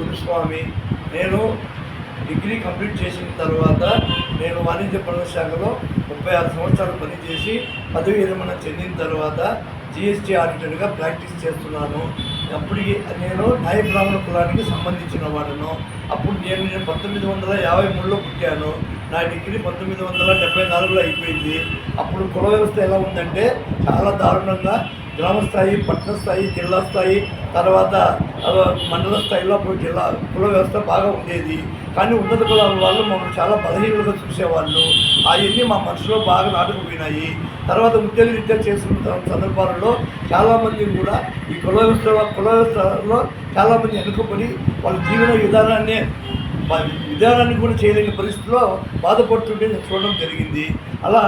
గురుస్వామి నేను degree complete చేసిన తర్వాత నేను వాణిజ్య పనుల శాఖలో ముప్పై ఆరు సంవత్సరాలు పనిచేసి పదవి విరమణ చెందిన తర్వాత జిఎస్టీ ఆడిటర్గా ప్రాక్టీస్ చేస్తున్నాను. అప్పటికి నేను న్యాయ బ్రాహ్మణ కులానికి సంబంధించిన వాడను. అప్పుడు నేను నేను పంతొమ్మిది వందల యాభై మూడులో పుట్టాను. నా డిగ్రీ పంతొమ్మిది వందల డెబ్బై నాలుగులో అయిపోయింది. అప్పుడు కుల వ్యవస్థ ఎలా ఉందంటే చాలా దారుణంగా గ్రామ స్థాయి పట్టణ స్థాయి జిల్లా స్థాయి తర్వాత మండల స్థాయిలో అప్పుడు జిల్లా కుల వ్యవస్థ బాగా ఉండేది. కానీ ఉన్నత కులాల వాళ్ళు మమ్మల్ని చాలా బలహీనంగా చూసేవాళ్ళు. అవన్నీ మా మనసులో బాగా నాటుకుపోయినాయి. తర్వాత ఉద్యోగ విద్య చేసుకున్న సందర్భాలలో చాలామంది కూడా ఈ కుల వ్యవస్థ కుల వ్యవస్థలో చాలామంది వెనుకబడి వాళ్ళ జీవన విధానాన్ని విధానాన్ని కూడా చేయలేని పరిస్థితిలో బాధపడుతుంటే చూడడం జరిగింది. అలా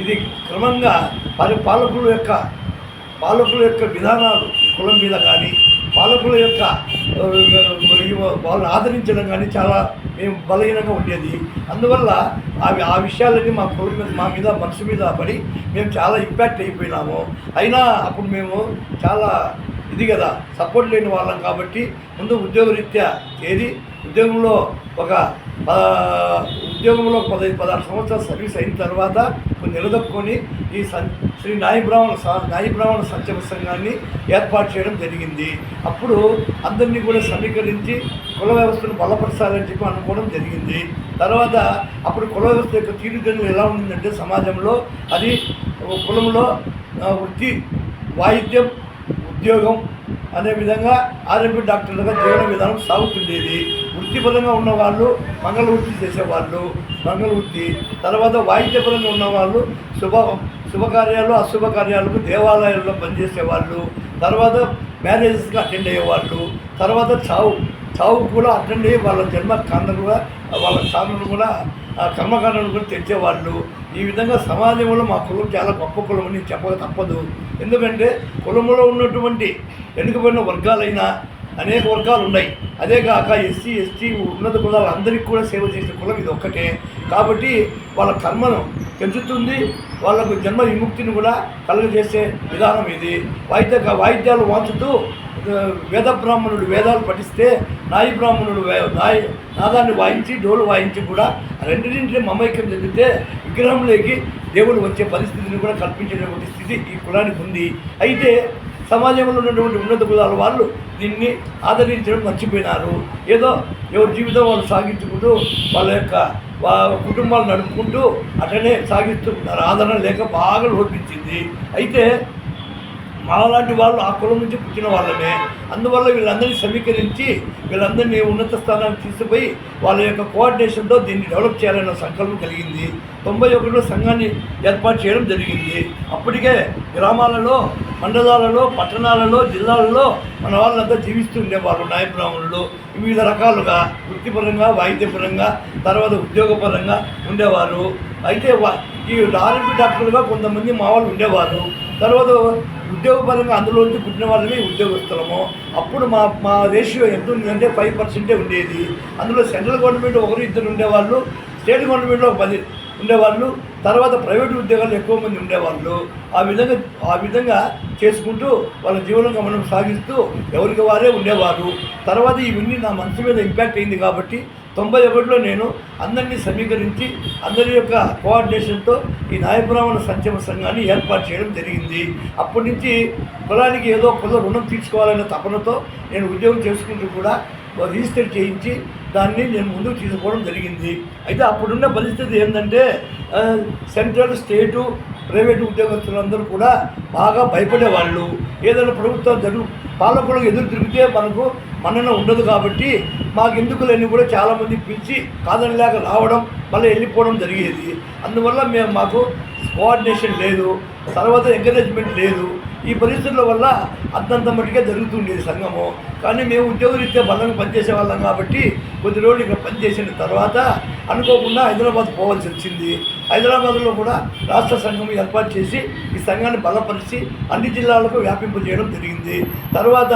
ఇది క్రమంగా వారి పాలకుల యొక్క పాలకుల యొక్క విధానాలు కులం మీద కానీ పాలకుల యొక్క వాళ్ళని ఆదరించడం కానీ చాలా మేము బలహీనంగా ఉండేది. అందువల్ల అవి ఆ విషయాలన్నీ మా కులం మీద మా మీద మనసు మీద పడి మేము చాలా ఇంపాక్ట్ అయిపోయినాము. అయినా అప్పుడు మేము చాలా ఇది కదా సపోర్ట్ లేని వాళ్ళం కాబట్టి ముందు ఉద్యోగరీత్యా చేరి ఉద్యోగంలో ఒక ఉద్యోగంలో పదహైదు పదహారు సంవత్సరాలు సర్వీస్ అయిన తర్వాత కొన్ని నిలదొక్కుని ఈ సం శ్రీ నాయి బ్రాహ్మణ స- నాయి బ్రాహ్మణ సంక్షేమ సంఘాన్ని ఏర్పాటు చేయడం జరిగింది. అప్పుడు అందరినీ కూడా సమీకరించి కుల వ్యవస్థను బలపరచాలని చెప్పి అనుకోవడం జరిగింది. తర్వాత అప్పుడు కుల వ్యవస్థ యొక్క తీరుగన్ను ఎలా ఉందంటే సమాజంలో అది కులంలో వృత్తి వాయిద్యం ఉద్యోగం అనే విధంగా ఆర్ఎంపీ డాక్టర్లుగా జీవన విధానం సాగుతుండేది. వృత్తిపరంగా ఉన్నవాళ్ళు మంగళ వృత్తి చేసేవాళ్ళు మంగళ వృత్తి. తర్వాత వాయిద్యపరంగా ఉన్నవాళ్ళు శుభ శుభకార్యాలు అశుభ కార్యాలకు దేవాలయాల్లో పనిచేసేవాళ్ళు. తర్వాత మ్యారేజెస్కి అటెండ్ అయ్యేవాళ్ళు. తర్వాత చావు చావు కూడా అటెండ్ అయ్యి వాళ్ళ జన్మ కాండను కూడా వాళ్ళ కాండను కూడా కర్మకాండను కూడా తెచ్చేవాళ్ళు. ఈ విధంగా సమాజంలో మా కులం చాలా గొప్ప కులం అని చెప్పక తప్పదు. ఎందుకంటే కులంలో ఉన్నటువంటి వెనుకబడిన వర్గాలైనా అనేక వర్గాలు ఉన్నాయి. అదే కాక ఎస్సీ ఎస్టీ ఉన్నత కులాలు అందరికీ కూడా సేవ చేసే కులం ఇది ఒక్కటే. కాబట్టి వాళ్ళ కర్మను పెంచుతుంది వాళ్ళకు జన్మ విముక్తిని కూడా కలుగజేసే విధానం ఇది. వాయిద్య వాయిద్యాలు వాంచుతూ వేద బ్రాహ్మణుడు వేదాలు పఠిస్తే నాయి బ్రాహ్మణుడు వే- నాయి నాదాన్ని వాయించి డోలు వాయించి కూడా రెండింటిని మమైక్యం చెందితే విగ్రహంలోకి దేవుడు వచ్చే పరిస్థితిని కూడా కల్పించేటువంటి స్థితి ఈ కులానికి ఉంది. అయితే సమాజంలో ఉన్నటువంటి ఉన్నత కులాల వాళ్ళు దీన్ని ఆదరించడం మర్చిపోయినారు. ఏదో ఎవరి జీవితం వాళ్ళు సాగించుకుంటూ వాళ్ళ యొక్క వా కుటుంబాలు నడుపుకుంటూ అట్లనే సాగిస్తున్నారు ఆదరణ లేక బాగా లోపించింది అయితే మాలాంటి వాళ్ళు ఆ కులం నుంచి పుట్టిన వాళ్ళమే. అందువల్ల వీళ్ళందరినీ సమీకరించి వీళ్ళందరినీ ఉన్నత స్థానానికి తీసుకుపోయి వాళ్ళ యొక్క కోఆర్డినేషన్తో దీన్ని డెవలప్ చేయాలన్న సంకల్పం కలిగింది. తొంభై ఒకటిలో సంఘాన్ని ఏర్పాటు చేయడం జరిగింది. అప్పటికే గ్రామాలలో మండలాలలో పట్టణాలలో జిల్లాలలో మన వాళ్ళంతా జీవిస్తూ ఉండేవారు నాయబ్రాహ్మణులు వివిధ రకాలుగా వృత్తిపరంగా వాయిద్యపరంగా తర్వాత ఉద్యోగపరంగా ఉండేవారు. అయితే ఈ ఆర్ఎంపీ డాక్టర్లుగా కొంతమంది మా వాళ్ళు ఉండేవారు. తర్వాత ఉద్యోగపరంగా అందులోంచి పుట్టిన వాళ్ళమే ఉద్యోగస్తులము. అప్పుడు మా మా రేషియో ఎంత ఉందంటే ఫైవ్ పర్సెంటే ఉండేది. అందులో సెంట్రల్ గవర్నమెంట్ ఒకరు ఇద్దరు ఉండేవాళ్ళు. స్టేట్ గవర్నమెంట్లో పది ఉండేవాళ్ళు. తర్వాత ప్రైవేట్ ఉద్యోగాలు ఎక్కువ మంది ఉండేవాళ్ళు. ఆ విధంగా ఆ విధంగా చేసుకుంటూ వాళ్ళ జీవనంగా మనం సాగిస్తూ ఎవరికి వారే ఉండేవారు. తర్వాత ఇవన్నీ నా మనసు మీద ఇంపాక్ట్ అయింది కాబట్టి తొంభై ఒకటిలో నేను అందరినీ సమీకరించి అందరి యొక్క కోఆర్డినేషన్తో ఈ నాయబ్రాహ్మణ సంక్షేమ సంఘాన్ని ఏర్పాటు చేయడం జరిగింది. అప్పటి నుంచి కులానికి ఏదో కుల రుణం తీర్చుకోవాలనే తపనతో నేను ఉద్యోగం చేసుకుంటూ కూడా రిజిస్టర్ చేయించి దాన్ని నేను ముందుకు తీసుకోవడం జరిగింది. అయితే అప్పుడున్న పరిస్థితి ఏంటంటే సెంట్రల్ స్టేటు ప్రైవేటు ఉద్యోగస్తులందరూ కూడా బాగా భయపడేవాళ్ళు. ఏదైనా ప్రభుత్వం జరుగు పాలకులకు ఎదురు తిరిగితే మనకు మన్నన ఉండదు కాబట్టి మాకు ఎందుకులన్నీ కూడా చాలామంది పిలిచి కాదనలేక రావడం మళ్ళీ వెళ్ళిపోవడం జరిగేది. అందువల్ల మేము మాకు కోఆర్డినేషన్ లేదు తర్వాత ఎంకరేజ్మెంట్ లేదు. ఈ పరిస్థితుల వల్ల అంతంత మటుకే జరుగుతుండేది సంఘము. కానీ మేము ఉద్యోగరీత్యా బలంగా పనిచేసే వాళ్ళం కాబట్టి కొద్ది రోజులు ఇక్కడ పనిచేసిన తర్వాత అనుకోకుండా హైదరాబాద్ పోవాల్సి వచ్చింది. హైదరాబాద్లో కూడా రాష్ట్ర సంఘం ఏర్పాటు చేసి ఈ సంఘాన్ని బలపరిచి అన్ని జిల్లాలకు వ్యాపింపజేయడం జరిగింది. తర్వాత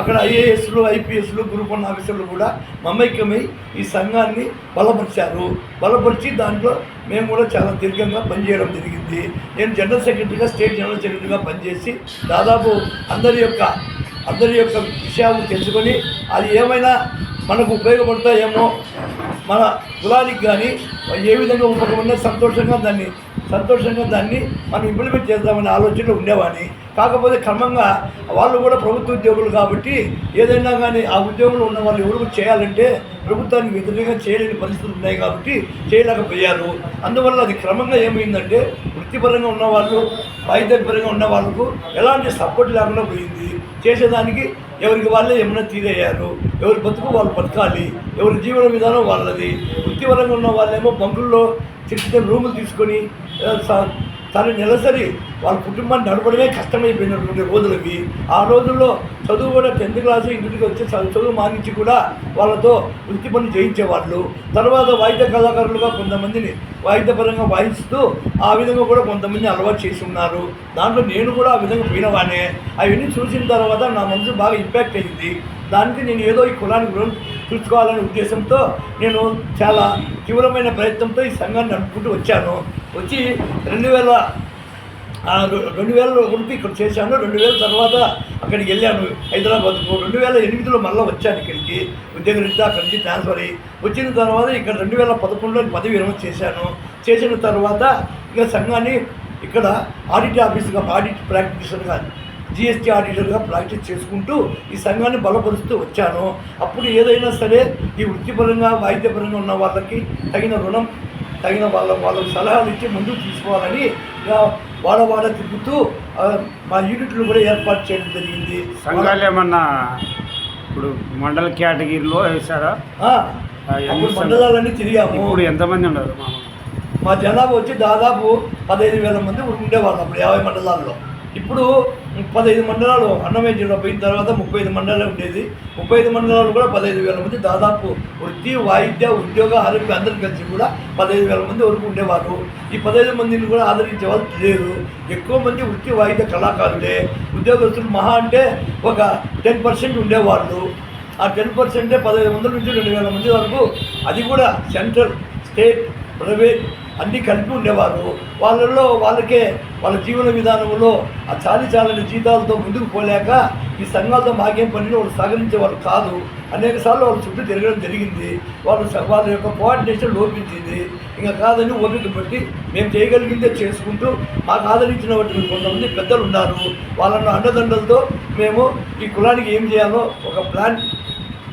అక్కడ ఐఏఎస్లు ఐపీఎస్లు గ్రూప్ వన్ ఆఫీసర్లు కూడా మమైక్యమై ఈ సంఘాన్ని బలపరిచారు. బలపరిచి దాంట్లో మేము కూడా చాలా దీర్ఘంగా పనిచేయడం జరిగింది. నేను జనరల్ సెక్రటరీగా స్టేట్ జనరల్ సెక్రటరీగా పనిచేసి దాదాపు అందరి యొక్క అందరి యొక్క విషయాలు తెలుసుకొని అది ఏమైనా మనకు ఉపయోగపడతాయేమో మన కులానికి కానీ ఏ విధంగా ఉపయోగపడినా సంతోషంగా దాన్ని సంతోషంగా దాన్ని మనం ఇంప్లిమెంట్ చేద్దామనే ఆలోచనలో ఉండేవాడిని. కాకపోతే క్రమంగా వాళ్ళు కూడా ప్రభుత్వ ఉద్యోగులు కాబట్టి ఏదైనా కానీ ఆ ఉద్యోగంలో ఉన్న వాళ్ళు ఎవరు చేయాలంటే ప్రభుత్వానికి వ్యతిరేకంగా చేయలేని పరిస్థితులు ఉన్నాయి కాబట్టి చేయలేకపోయారు. అందువల్ల అది క్రమంగా ఏమైందంటే వృత్తిపరంగా ఉన్న వాళ్ళు వైద్యపరంగా ఉన్న వాళ్ళకు ఎలాంటి సపోర్ట్ లేకుండా పోయింది. చేసేదానికి ఎవరికి వాళ్ళే ఏమైనా తీరయ్యారు. ఎవరి బతుకు వాళ్ళు బతకాలి ఎవరి జీవన విధానం వాళ్ళది. వృత్తిపరంగా ఉన్న వాళ్ళేమో బంకుల్లో చిన్న రూములు తీసుకొని తను నెలసరి వాళ్ళ కుటుంబాన్ని నడపడమే కష్టమైపోయినటువంటి రోజులకి ఆ రోజుల్లో చదువు కూడా టెన్త్ క్లాస్ ఇంటికి వచ్చి చదువు మానించి కూడా వాళ్ళతో వృత్తి పని చేయించేవాళ్ళు. తర్వాత వాయిద్య కళాకారులుగా కొంతమందిని వాయిద్యపరంగా వాయిస్తూ ఆ విధంగా కూడా కొంతమంది అలవాటు చేసి ఉన్నారు. దాంట్లో నేను కూడా ఆ విధంగా పోయినవానే అవన్నీ చూసిన తర్వాత నా మనసు బాగా ఇంపాక్ట్ అయింది. దానికి నేను ఏదో ఈ కులానికి రుణం చూసుకోవాలనే ఉద్దేశంతో నేను చాలా తీవ్రమైన ప్రయత్నంతో ఈ సంఘాన్ని నడుపుకుంటూ వచ్చాను. వచ్చి రెండు వేల రెండు వేల వరకు ఇక్కడ చేశాను. రెండు వేల తర్వాత అక్కడికి వెళ్ళాను హైదరాబాద్కు. రెండు వేల ఎనిమిదిలో మళ్ళీ వచ్చాను ఇక్కడికి. ఉద్యోగరీత్యా అక్కడి నుంచి ట్రాన్స్ఫర్ అయ్యి వచ్చిన తర్వాత ఇక్కడ రెండు వేల పదకొండులో పదవి విరమణ చేశాను. చేసిన తర్వాత ఇక సంఘాన్ని ఇక్కడ ఆడిట్ ఆఫీస్గా ఆడిట్ ప్రాక్టీషన్గా జిఎస్టీ ఆడిటర్గా ప్రాక్టీస్ చేసుకుంటూ ఈ సంఘాన్ని బలపరుస్తూ వచ్చాను. అప్పుడు ఏదైనా సరే ఈ వృత్తిపరంగా వాయిద్యపరంగా ఉన్న వాళ్ళకి తగిన రుణం తగిన వాళ్ళ వాళ్ళకి సలహాలు ఇచ్చి ముందుకు తీసుకోవాలని వాడ వాడ ఆ, మా యూనిట్లు కూడా ఏర్పాటు చేయడం జరిగింది. సంఘాలు ఏమన్నా ఇప్పుడు మండల కేటగిరీలో వేశారా? మండలాలన్నీ తిరిగాము. ఇప్పుడు ఎంతమంది ఉన్నారు మా జనాభా వచ్చి దాదాపు పదహైదు వేల మంది ఉండేవాళ్ళు అప్పుడు యాభై మండలాల్లో. ఇప్పుడు పదహైదు మండలాలు అన్నమయ్య జిల్లా పోయిన తర్వాత ముప్పై ఐదు మండలాలు ఉండేది. ముప్పై ఐదు మండలాలు కూడా పదహైదు వేల మంది దాదాపు వృత్తి వాయిద్య ఉద్యోగ ఆరోగ్య అందరూ కలిసి కూడా పదహైదు వేల మంది వరకు ఉండేవారు. ఈ పదహైదు మందిని కూడా ఆదరించే వాళ్ళు లేరు. ఎక్కువ మంది వృత్తి వాయిద్య కళాకారులే. ఉద్యోగస్తులు మహా అంటే ఒక టెన్ పర్సెంట్ ఉండేవాళ్ళు. ఆ టెన్ పర్సెంటే పదహైదు వందల నుంచి రెండు వేల మంది వరకు అది కూడా సెంట్రల్ స్టేట్ ప్రైవేట్ అన్నీ కలిపి ఉండేవారు. వాళ్ళల్లో వాళ్ళకే వాళ్ళ జీవన విధానంలో ఆ చాలి చాలని జీతాలతో ముందుకు పోలేక ఈ సంఘాలతో మాకేం పని వాళ్ళు సహకరించే వాళ్ళు కాదు. అనేక సార్లు వాళ్ళ చుట్టూ తిరగడం జరిగింది. వాళ్ళు వాళ్ళ యొక్క కోఆర్డినేషన్ లోపించింది. ఇంకా కాదని ఓపిక బట్టి మేము చేయగలిగిందే చేసుకుంటూ మాకు ఆదరించినటువంటి కొంతమంది పెద్దలు ఉన్నారు. వాళ్ళను అండదండలతో మేము ఈ కులానికి ఏం చేయాలో ఒక ప్లాన్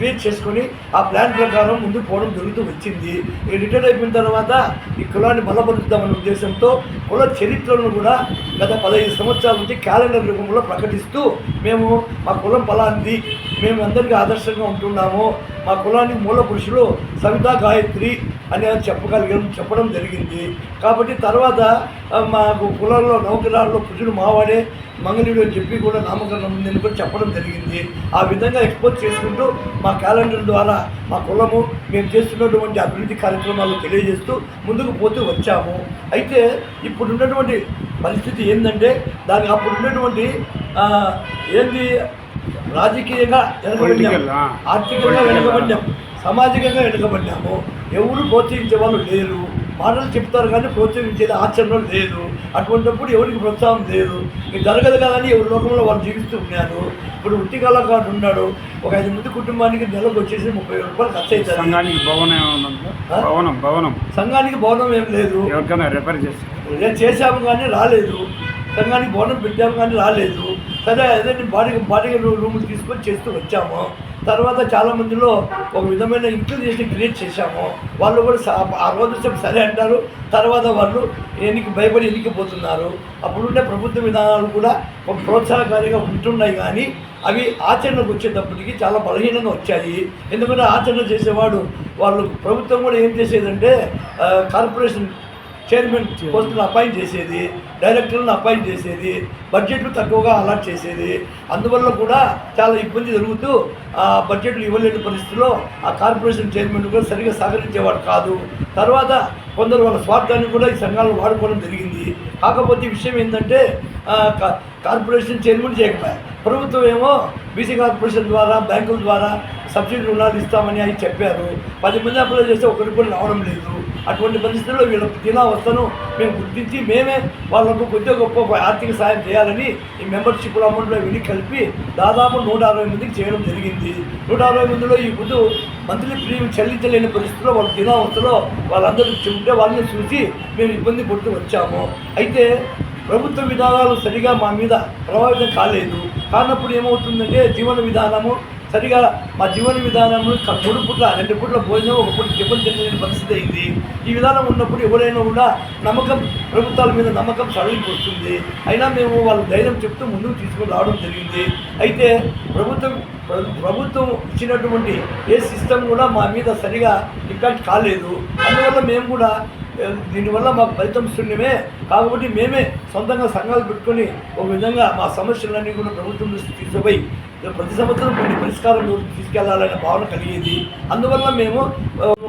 క్రియేట్ చేసుకొని ఆ ప్లాన్ ప్రకారం ముందుకు పోవడం జరుగుతూ వచ్చింది. ఈ రిటైర్ అయిపోయిన తర్వాత ఈ కులాన్ని బలపరుద్దామన్న ఉద్దేశంతో కుల చరిత్రను కూడా గత పదహైదు సంవత్సరాల నుంచి క్యాలెండర్ రూపంలో ప్రకటిస్తూ మేము మా కులం ఫలాంది మేము అందరికీ ఆదర్శంగా ఉంటున్నాము. మా కులానికి మూల పురుషులు సవితా గాయత్రి అని చెప్పగలిగాం చెప్పడం జరిగింది. కాబట్టి తర్వాత మాకు కులంలో నౌకరాల్లో పురుషులు మావాడే మంగళుడు అని చెప్పి కూడా నామకరణం ఉందని కూడా చెప్పడం జరిగింది. ఆ విధంగా ఎక్స్పోజ్ చేసుకుంటూ మా క్యాలెండర్ ద్వారా మా కులము మేము చేస్తున్నటువంటి అభివృద్ధి కార్యక్రమాలు తెలియజేస్తూ ముందుకు పోతూ వచ్చాము. అయితే ఇప్పుడు ఉన్నటువంటి పరిస్థితి ఏంటంటే దానికి అప్పుడు ఉన్నటువంటి ఏంది రాజకీయంగా వెనకబడ్డాం. ఆర్థికంగా వెనకబడ్డాం సామాజికంగా వెనుకబడ్డాము. ఎవరు ప్రోత్సహించే వాళ్ళు లేరు. మాటలు చెప్తారు కానీ ప్రోత్సహించేది ఆచరణలో లేదు. అటువంటిప్పుడు ఎవరికి ప్రోత్సాహం లేదు. ఇది జరగదు కదని ఎవరి లోకంలో వాళ్ళు జీవిస్తూ ఉన్నారు. ఇప్పుడు వృత్తి కళాకారుడు ఉన్నాడు. ఒక ఐదు మంది కుటుంబానికి నెలకు వచ్చేసి ముప్పై వేల రూపాయలు ఖర్చు అవుతుంది సంఘానికి భవనం? భవనం భవనం. సంఘానికి భవనం ఏం లేదు. ఎవరికైనా రిఫర్ చేసి. చేశాము కానీ రాలేదు. సంఘానికి భవనం పెట్టాము కానీ రాలేదు. సరే అదే బాడీ బాడీ రూములు తీసుకొని చేస్తూ వచ్చాము. తర్వాత చాలా మందిలో ఒక విధమైన ఇంక్లూజేషన్ క్రియేట్ చేశాము. వాళ్ళు కూడా ఆ రోజు సేపు సరే అంటారు. తర్వాత వాళ్ళు ఎన్నికి భయపడి ఎన్నికపోతున్నారు అప్పుడుండే ప్రభుత్వ విధానాలు కూడా ఒక ప్రోత్సాహకారిగా ఉంటున్నాయి కానీ అవి ఆచరణకు వచ్చేటప్పటికి చాలా బలహీనంగా వచ్చాయి. ఎందుకంటే ఆచరణ చేసేవాడు వాళ్ళు ప్రభుత్వం కూడా ఏం చేసేదంటే కార్పొరేషన్ చైర్మన్ పోస్టులను అపాయింట్ చేసేది. డైరెక్టర్లను అపాయింట్ చేసేది బడ్జెట్లు తక్కువగా అలాట్ చేసేది. అందువల్ల కూడా చాలా ఇబ్బంది జరుగుతూ ఆ బడ్జెట్లు ఇవ్వలేని పరిస్థితిలో ఆ కార్పొరేషన్ చైర్మన్ కూడా సరిగ్గా సహకరించేవాడు కాదు. తర్వాత కొందరు వాళ్ళ స్వార్థాన్ని కూడా ఈ సంఘాలను వాడుకోవడం జరిగింది. కాకపోతే ఈ విషయం ఏంటంటే కా- కార్పొరేషన్ చైర్మన్ చేయకపోయారు ప్రభుత్వం ఏమో బీసీ కార్పొరేషన్ ద్వారా బ్యాంకుల ద్వారా సబ్సిడీ రుణాలు ఇస్తామని అవి చెప్పారు. పది మంది అప్లై చేస్తే ఒకరికి కూడా రావడం లేదు. అటువంటి పరిస్థితుల్లో వీళ్ళ దినావస్థను మేము గుర్తించి మేమే వాళ్ళకు కొద్దిగా గొప్ప ఆర్థిక సాయం చేయాలని ఈ మెంబర్షిప్ అమౌంట్లో వెళ్ళి కలిపి దాదాపు నూట అరవై మందికి చేయడం జరిగింది. నూట అరవై మందిలో ఈ గుడ్డు మంత్లీ ప్రీమియం చెల్లించలేని పరిస్థితిలో వాళ్ళ దినావస్థలో వాళ్ళందరూ ఉంటే వాళ్ళని చూసి మేము ఇబ్బంది పడుతూ వచ్చాము. అయితే ప్రభుత్వ విధానాలు సరిగా మా మీద ప్రభావితం కాలేదు. కానప్పుడు ఏమవుతుందంటే జీవన విధానము సరిగా మా జీవన విధానము మూడు పుట్ల రెండు పూట్ల భోజనం ఒక పూట టిఫిన్ తినలేని పరిస్థితి అయింది. ఈ విధానం ఉన్నప్పుడు ఎవరైనా కూడా నమ్మకం ప్రభుత్వాల మీద నమ్మకం సడలింపు వస్తుంది. అయినా మేము వాళ్ళ ధైర్యం చెప్తూ ముందుకు తీసుకొని రావడం జరిగింది. అయితే ప్రభుత్వం ప్రభుత్వం ఇచ్చినటువంటి ఏ సిస్టమ్ కూడా మా మీద సరిగా ఇంపాక్ట్ కాలేదు. అందువల్ల మేము కూడా దీనివల్ల మాకు ఫలితం శూన్యమే. కాబట్టి మేమే సొంతంగా సంఘాలు పెట్టుకొని ఒక విధంగా మా సమస్యలన్నీ కూడా ప్రభుత్వం దృష్టికి తీసుకుపోయి ప్రతి సంవత్సరం కొన్ని పరిష్కారం తీసుకెళ్ళాలనే భావన కలిగేది. అందువల్ల మేము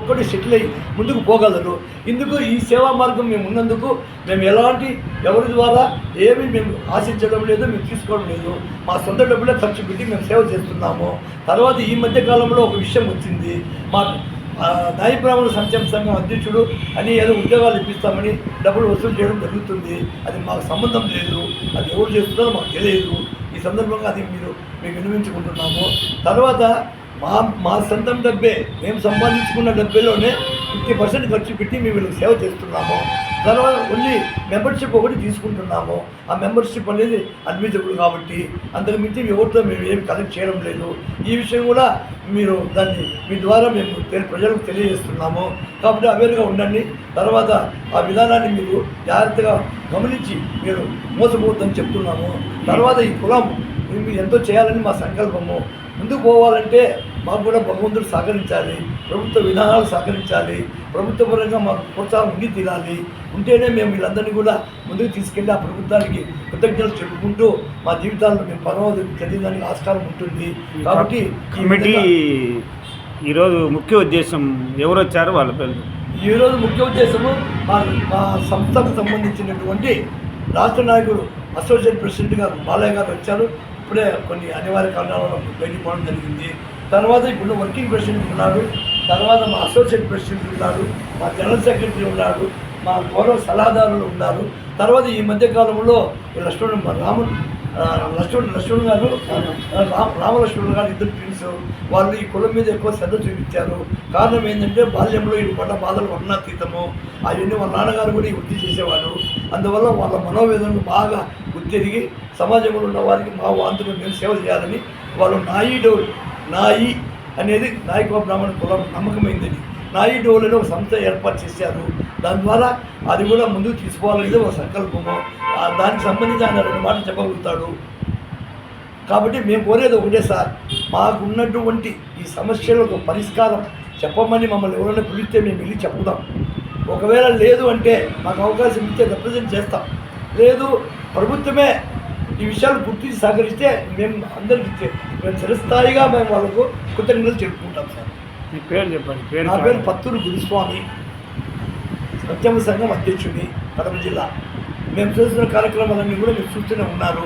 ఒక్కటి సెటిల్ అయ్యి ముందుకు పోగలరు ఇందుకు ఈ సేవా మార్గం మేము ఉన్నందుకు మేము ఎలాంటి ఎవరి ద్వారా ఏమి మేము ఆశించడం లేదు మేము తీసుకోవడం లేదు. మా సొంత డబ్బులే ఖర్చు పెట్టి మేము సేవ చేస్తున్నాము. తర్వాత ఈ మధ్య కాలంలో ఒక విషయం వచ్చింది. మా దాయి బ్రాహ్మణ సంక్షేమ సంఘం అధ్యక్షుడు అని ఏదో ఉద్యోగాలు ఇప్పిస్తామని డబ్బులు వసూలు చేయడం జరుగుతుంది. అది మాకు సంబంధం లేదు. అది ఎవరు చేస్తున్నారో మాకు తెలియదు. సందర్భంగా అది మీరు మీకు వినిపించుకుంటున్నాము. తర్వాత మా మా సొంతం డబ్బే మేము సంపాదించుకున్న డబ్బేలోనే ఫిఫ్టీ పర్సెంట్ ఖర్చు పెట్టి మేము వీళ్ళకి సేవ చేస్తున్నాము. తర్వాత ఓన్లీ మెంబర్షిప్ ఒకటి తీసుకుంటున్నాము. ఆ మెంబర్షిప్ అనేది అడ్మిటబుల్ కాబట్టి అంతకు మించి ఎవరితో మేము ఏమి కలెక్ట్ చేయడం లేదు. ఈ విషయం కూడా మీరు దాన్ని మీ ద్వారా మేము ప్రజలకు తెలియజేస్తున్నాము. కాబట్టి అవేర్గా ఉండండి. తర్వాత ఆ విధానాన్ని మీరు జాగ్రత్తగా గమనించి మీరు మోసపోవద్దని చెప్తున్నాము. తర్వాత ఈ కులం మేము ఎంతో చేయాలని మా సంకల్పము. ముందుకు పోవాలంటే మాకు కూడా భగవంతుడు సహకరించాలి. ప్రభుత్వ విధానాలు సహకరించాలి. ప్రభుత్వ పరంగా మాకు ప్రోత్సాహం ఉండి తీరాలి. ఉంటేనే మేము వీళ్ళందరినీ కూడా ముందుకు తీసుకెళ్ళి ఆ ప్రభుత్వానికి కృతజ్ఞతలు చెప్పుకుంటూ మా జీవితాలను మేము పరమావధి చెందడానికి ఆస్కారం ఉంటుంది. కాబట్టి కమిటీ ఈరోజు ముఖ్య ఉద్దేశం ఎవరు వచ్చారు వాళ్ళ పేరు? ఈరోజు ముఖ్య ఉద్దేశము మా మా సంస్థకు సంబంధించినటువంటి రాష్ట్ర నాయకుడు అసోసియేట్ ప్రెసిడెంట్ గారు బాలయ్య గారు వచ్చారు. ఇప్పుడే కొన్ని అనివార్య కారణాల వల్ల బయటికి పోవడం జరిగింది. తర్వాత ఇప్పుడు వర్కింగ్ ప్రెసిడెంట్ ఉన్నాడు తర్వాత మా అసోసియేట్ ప్రెసిడెంట్ ఉన్నాడు మా జనరల్ సెక్రటరీ ఉన్నాడు మా గౌరవ సలహాదారులు ఉన్నారు. తర్వాత ఈ మధ్య కాలంలో లక్ష్మణ్ మా రాముడు లక్ష్మణ్ లక్ష్మణ్ గారు రామలక్ష్మణ్ గారు ఇద్దరు ఫ్రెండ్స్ వాళ్ళు ఈ కులం మీద ఎక్కువ శ్రద్ధ చూపించారు. కారణం ఏంటంటే బాల్యంలో ఈ పడ్డ బాధలు వర్ణాతీతము అవన్నీ వాళ్ళ నాన్నగారు కూడా ఈ వృత్తి చేసేవాడు. అందువల్ల వాళ్ళ మనోవేదనలు బాగా గుర్తిరిగి సమాజంలో ఉన్న వారికి మా వాంతులు మేము సేవ చేయాలని వాళ్ళు నాయుడు నాయి అనేది నాయక బ్రాహ్మణ కులం నమ్మకమైందని. నాయి డోలలో ఒక సంస్థ ఏర్పాటు చేశారు. దాని ద్వారా అది కూడా ముందుకు తీసుకోవాలనేది ఒక సంకల్పము. దానికి సంబంధించి ఆయన రెండు మాటలు చెప్పగలుగుతాడు. కాబట్టి మేము కోరేది ఒకటే సార్ మాకున్నటువంటి ఈ సమస్యలకు పరిష్కారం చెప్పమని మమ్మల్ని ఎవరైనా పిలిస్తే మేము వెళ్ళి చెప్పుదాం. ఒకవేళ లేదు అంటే మాకు అవకాశం ఇస్తే రిప్రజెంట్ చేస్తాం. లేదు ప్రభుత్వమే ఈ విషయాలు గుర్తించి సహకరిస్తే మేము అందరికి మేము చిరస్థాయిగా మేము వాళ్ళకు కృతజ్ఞతలు చెప్పుకుంటాం సార్. మీ పేరు చెప్పండి పేరు నా పేరు పత్తూరు గురుస్వామి. సత్యమ సంఘం అధ్యక్షుడిని కడప జిల్లా. మేము చేస్తున్న కార్యక్రమాలన్నీ కూడా మీరు చూస్తూనే ఉన్నారు.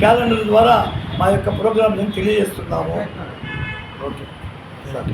క్యాలెండర్ ద్వారా మా యొక్క ప్రోగ్రాం మేము తెలియజేస్తున్నాము. ఓకే. సార్.